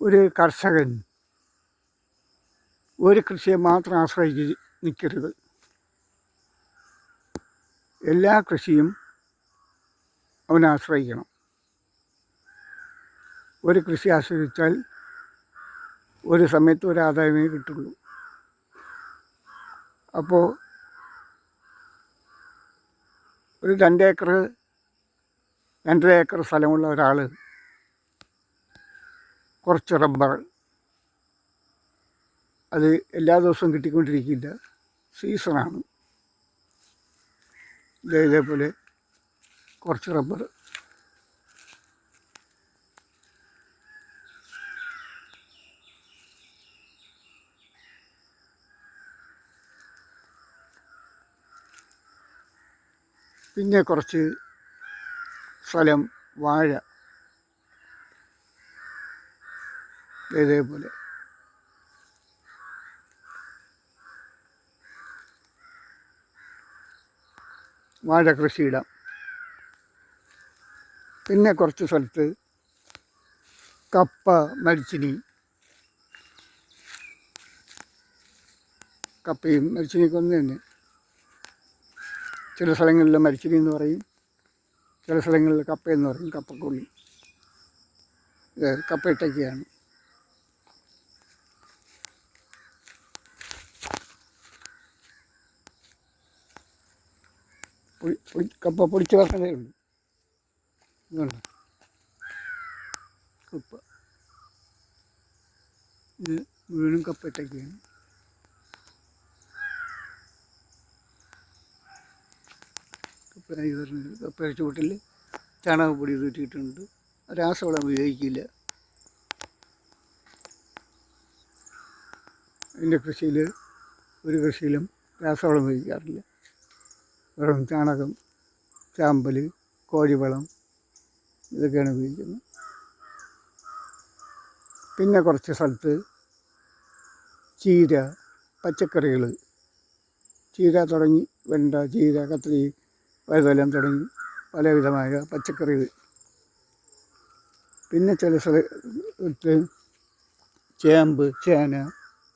ഒരു കർഷകൻ ഒരു കൃഷിയെ മാത്രം ആശ്രയിച്ച് നിൽക്കരുത് എല്ലാ കൃഷിയും അവനെ ആശ്രയിക്കണം. ഒരു കൃഷി ആശ്രയിച്ചാൽ ഒരു സമയത്ത് ഒരു ആദായമേ കിട്ടുള്ളൂ. അപ്പോൾ ഒരു രണ്ട് ഏക്കർ രണ്ടര ഏക്കർ സ്ഥലമുള്ള ഒരാൾ കുറച്ച് റബ്ബർ. അത് എല്ലാ ദിവസവും കിട്ടിക്കൊണ്ടിരിക്കില്ല സീസണാണ്. ഇതേപോലെ കുറച്ച് റബ്ബർ. പിന്നെ കുറച്ച് സ്ഥലം വാഴ. ഇതേപോലെ. വാഴ കൃഷിയിടാം പിന്നെ കുറച്ച് സ്ഥലത്ത് കപ്പ മരിച്ചിനി. കപ്പയും മരിച്ചിനിയൊക്കെ ഒന്ന് തന്നെ. ചില സ്ഥലങ്ങളിൽ മരിച്ചിനി എന്ന് പറയും. ചില സ്ഥലങ്ങളിൽ കപ്പയെന്ന് പറയും. കപ്പക്കുള്ളി. ഇത് കപ്പയിട്ടൊക്കെയാണ് കപ്പ പൊടിച്ച് വെക്കണേ ഉള്ളൂ കപ്പ. ഇത് മുഴുവനും കപ്പയിട്ടൊക്കെയാണ് കപ്പ ഈ പറഞ്ഞത് കപ്പയുടെ ചുവട്ടിൽ ചാണകപ്പൊടി തൂറ്റിയിട്ടുണ്ട് രാസവളം ഉപയോഗിക്കില്ല. എന്റെ കൃഷിയിൽ ഒരു കൃഷിയിലും രാസവളം ഉപയോഗിക്കാറില്ല. വെറും ചാണകം ചാമ്പൽ കോഴിവളം ഇതൊക്കെയാണ് ഉപയോഗിക്കുന്നത്. പിന്നെ കുറച്ച് സ്ഥലത്ത് ചീര പച്ചക്കറികൾ ചീര തുടങ്ങി വെണ്ട ചീര കത്തിരി വഴുതലം തുടങ്ങി പലവിധമായ പച്ചക്കറികൾ പിന്നെ ചില സ്ഥലത്ത് ചേമ്പ് ചേന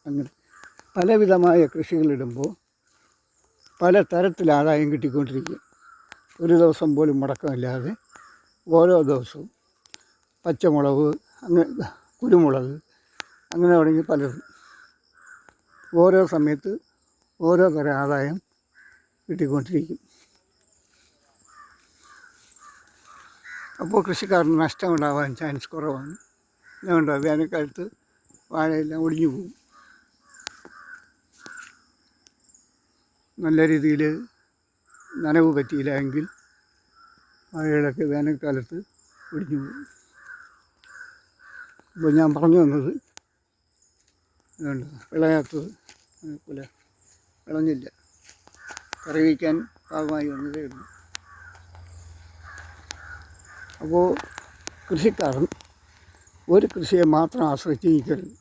അങ്ങനെ പലവിധമായ കൃഷികളിടുമ്പോൾ പല തരത്തിൽ ആദായം കിട്ടിക്കൊണ്ടിരിക്കും ഒരു ദിവസം പോലും മുടക്കമില്ലാതെ ഓരോ ദിവസവും പച്ചമുളക് അങ്ങനെ കുരുമുളക് അങ്ങനെ തുടങ്ങി പലതും. ഓരോ സമയത്ത് ഓരോ തരം ആദായം കിട്ടിക്കൊണ്ടിരിക്കും. അപ്പോൾ കൃഷിക്കാരന് നഷ്ടമുണ്ടാവാൻ ചാൻസ് കുറവാണ്. അതുകൊണ്ട് വേനൽക്കാലത്ത് വാഴയെല്ലാം ഒടിഞ്ഞു പോകും. നല്ല രീതിയിൽ നനവ് പറ്റിയില്ല എങ്കിൽ വാഴകളൊക്കെ വേനൽക്കാലത്ത് ഒടിഞ്ഞു പോകും. അപ്പോൾ ഞാൻ പറഞ്ഞു അതുകൊണ്ട് വിളയാത്തത് അതേപോലെ വിളഞ്ഞില്ല. കറി വയ്ക്കാൻ പാകമായി വന്നതേ ഉള്ളൂ. അപ്പോൾ കൃഷിക്കാരൻ ഒരു കൃഷിയെ മാത്രം ആശ്രയിച്ച് നിൽക്കരുത്.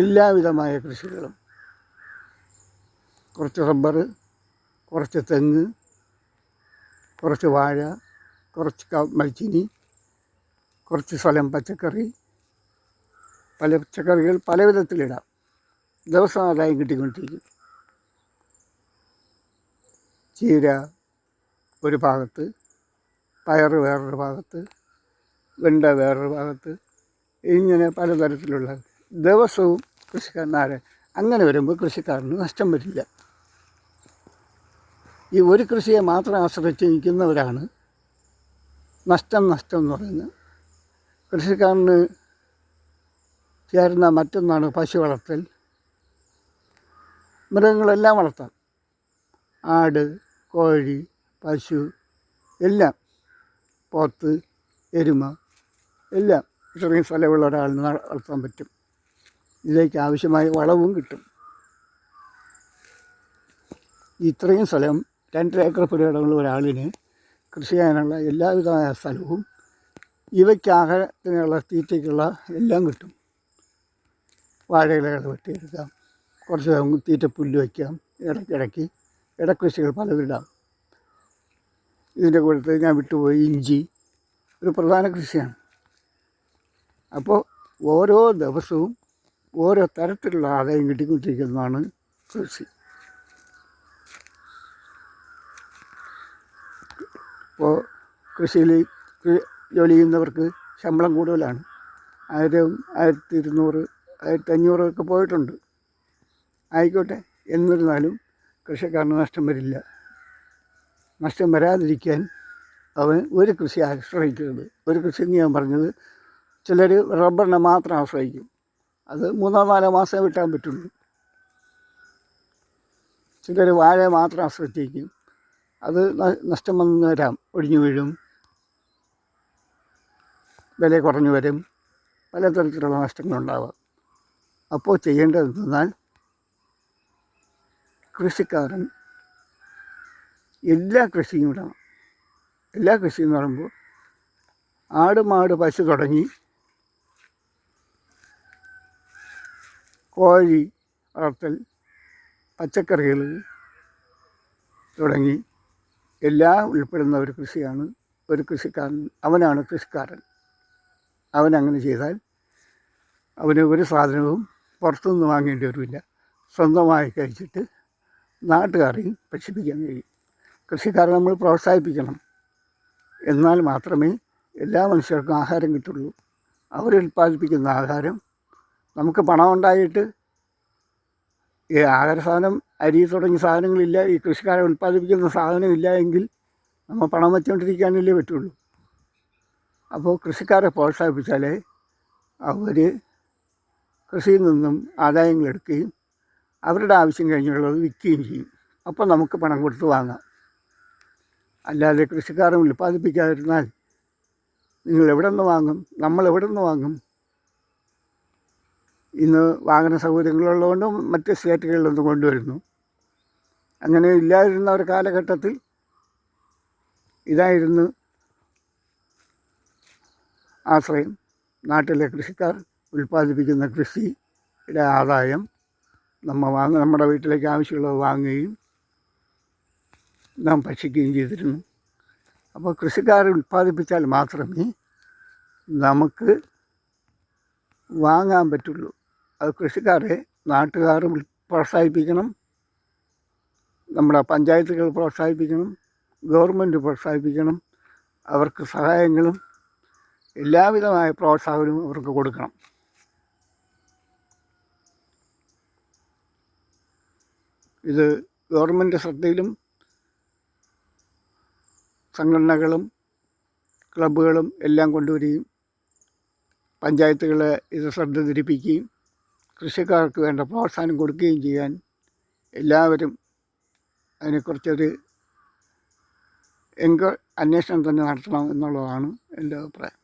എല്ലാവിധമായ കൃഷികളും കുറച്ച് റബ്ബർ കുറച്ച് തെങ്ങ് കുറച്ച് വാഴ കുറച്ച് മരിച്ചിനി കുറച്ച് സ്ഥലം പച്ചക്കറി പല പച്ചക്കറികൾ പല വിധത്തിലിടാം. ദിവസം ആദായം കിട്ടിക്കൊണ്ടിരിക്കും. ചീര ഒരു ഭാഗത്ത് പയർ വേറൊരു ഭാഗത്ത് വെണ്ട വേറൊരു ഭാഗത്ത് ഇങ്ങനെ പലതരത്തിലുള്ള ദിവസവും കൃഷിക്കാരനാരെ അങ്ങനെ വരുമ്പോൾ കൃഷിക്കാരന് നഷ്ടം വരില്ല. ഈ ഒരു കൃഷിയെ മാത്രം ആശ്രയിച്ച് നിൽക്കുന്നവരാണ് നഷ്ടം നഷ്ടം എന്ന് പറയുന്നത്. കൃഷിക്കാരന് ചേരുന്ന മറ്റൊന്നാണ് പശു വളർത്തൽ. മൃഗങ്ങളെല്ലാം വളർത്താം. ആട് കോഴി പശു എല്ലാം. പോത്ത് എരുമ എല്ലാം. ഇത്രയും സ്ഥലമുള്ള ഒരാളിന് വളർത്താൻ പറ്റും. ഇതിലേക്ക് ആവശ്യമായ വളവും കിട്ടും. ഇത്രയും സ്ഥലം രണ്ടര ഏക്കർ പുരയിടമുള്ള ഒരാളിന് കൃഷി ചെയ്യാനുള്ള എല്ലാവിധമായ സ്ഥലവും ഇവയ്ക്ക് ആഹാരത്തിനുള്ള തീറ്റയ്ക്കുള്ള എല്ലാം കിട്ടും. വാഴയിലകൾ വെട്ടിയെടുക്കാം. കുറച്ച് തീറ്റ പുല്ല് വയ്ക്കാം. ഇടയ്ക്കിടയ്ക്ക് ഇടക്കൃഷികൾ പലതിടാം. ഇതിന്റെ കൂട്ടത്തിൽ ഞാൻ വിട്ടുപോയി ഇഞ്ചി ഒരു പ്രധാന കൃഷിയാണ്. അപ്പോൾ ഓരോ ദിവസവും ഓരോ തരത്തിലുള്ള ആദായം കിട്ടിക്കൊണ്ടിരിക്കുന്നതാണ് കൃഷി. ഇപ്പോൾ കൃഷിയിൽ ജോലി ചെയ്യുന്നവർക്ക് ശമ്പളം കൂടുതലാണ്. ആയിരം ആയിരത്തി ഇരുന്നൂറ് ആയിരത്തി അഞ്ഞൂറൊക്കെ പോയിട്ടുണ്ട്. ആയിക്കോട്ടെ എന്നിരുന്നാലും കൃഷിക്കാരന് നഷ്ടം വരില്ല. നഷ്ടം വരാതിരിക്കാൻ അവൻ ഒരു കൃഷി ആശ്രയിക്കരുത്. ഒരു കൃഷി എന്ന് ഞാൻ പറഞ്ഞത് ചിലർ റബ്ബറിനെ മാത്രം ആശ്രയിക്കും. അത് മൂന്നോ നാലോ മാസമേ വിട്ടാൻ പറ്റുള്ളൂ. ചിലർ വാഴയെ മാത്രം ആശ്രയിച്ചിരിക്കും. അത് നഷ്ടം വന്നു വരാം. ഒടിഞ്ഞു വീഴും. വില കുറഞ്ഞു വരും. പലതരത്തിലുള്ള നഷ്ടങ്ങളുണ്ടാവാം. അപ്പോൾ ചെയ്യേണ്ടത് എന്തെന്നാൽ കൃഷിക്കാരൻ എല്ലാ കൃഷിയും ഇടണം. എല്ലാ കൃഷിയും എന്ന് പറയുമ്പോൾ ആട് മാട് പശു തുടങ്ങി കോഴി വളർത്തൽ പച്ചക്കറികൾ തുടങ്ങി എല്ലാം ഉൾപ്പെടുന്ന ഒരു കൃഷിയാണ് ഒരു കൃഷിക്കാരൻ അവനാണ് കൃഷിക്കാരൻ. അവനങ്ങനെ ചെയ്താൽ അവന് ഒരു സാധനവും പുറത്തുനിന്ന് വാങ്ങേണ്ടി വരുമില്ല സ്വന്തമായി കഴിച്ചിട്ട് നാട്ടുകാരെയും ഭക്ഷിപ്പിക്കാൻ കഴിയും. കൃഷിക്കാരെ നമ്മൾ പ്രോത്സാഹിപ്പിക്കണം. എന്നാൽ മാത്രമേ എല്ലാ മനുഷ്യർക്കും ആഹാരം കിട്ടുള്ളൂ. അവരുൽപ്പാദിപ്പിക്കുന്ന ആഹാരം നമുക്ക് പണം ഉണ്ടായിട്ട് ഈ ആഹാര സാധനം അരി തുടങ്ങിയ സാധനങ്ങളില്ല ഈ കൃഷിക്കാരെ ഉൽപ്പാദിപ്പിക്കുന്ന സാധനമില്ല എങ്കിൽ നമ്മൾ പണം വെച്ചുകൊണ്ടിരിക്കാനല്ലേ പറ്റുള്ളൂ. അപ്പോൾ കൃഷിക്കാരെ പ്രോത്സാഹിപ്പിച്ചാലേ അവർ കൃഷിയിൽ നിന്നും ആദായങ്ങൾ എടുക്കുകയും അവരുടെ ആവശ്യം കഴിഞ്ഞുള്ളത് വിൽക്കുകയും ചെയ്യും. അപ്പോൾ നമുക്ക് പണം കൊടുത്ത് വാങ്ങാം. അല്ലാതെ കൃഷിക്കാരൻ ഉൽപ്പാദിപ്പിക്കാതിരുന്നാൽ നിങ്ങൾ എവിടെ നിന്ന് വാങ്ങും? നമ്മൾ എവിടെ നിന്ന് വാങ്ങും? ഇന്ന് വാഹന സൗകര്യങ്ങളുള്ളതുകൊണ്ട് മറ്റ് സ്റ്റേറ്റുകളിൽ നിന്ന് കൊണ്ടുവരുന്നു. അങ്ങനെ ഇല്ലാതിരുന്ന ഒരു കാലഘട്ടത്തിൽ ഇതായിരുന്നു ആശ്രയം. നാട്ടിലെ കൃഷിക്കാർ ഉൽപ്പാദിപ്പിക്കുന്ന കൃഷിയുടെ ആദായം നമ്മൾ വാങ്ങ നമ്മുടെ വീട്ടിലേക്ക് ആവശ്യമുള്ളത് വാങ്ങുകയും നാം ഭക്ഷിക്കുകയും ചെയ്തിരുന്നു. അപ്പോൾ കൃഷിക്കാർ ഉൽപ്പാദിപ്പിച്ചാൽ മാത്രമേ നമുക്ക് വാങ്ങാൻ പറ്റുള്ളൂ. അത് കൃഷിക്കാരെ നാട്ടുകാർ പ്രോത്സാഹിപ്പിക്കണം. നമ്മുടെ പഞ്ചായത്തുകൾ പ്രോത്സാഹിപ്പിക്കണം. ഗവൺമെന്റ് പ്രോത്സാഹിപ്പിക്കണം. അവർക്ക് സഹായങ്ങളും എല്ലാവിധമായ പ്രോത്സാഹനവും അവർക്ക് കൊടുക്കണം. ഇത് ഗവൺമെന്റ് ശ്രദ്ധയിലും സംഘടനകളും ക്ലബ്ബുകളും എല്ലാം കൊണ്ടുവരികയും പഞ്ചായത്തുകളെ ഇത് ശ്രദ്ധ ധരിപ്പിക്കുകയും കൃഷിക്കാർക്ക് വേണ്ട പ്രോത്സാഹനം കൊടുക്കുകയും ചെയ്യാൻ എല്ലാവരും അതിനെക്കുറിച്ചൊരു എങ്കിൽ അന്വേഷണം തന്നെ നടത്തണം എന്നുള്ളതാണ് എന്റെ അഭിപ്രായം.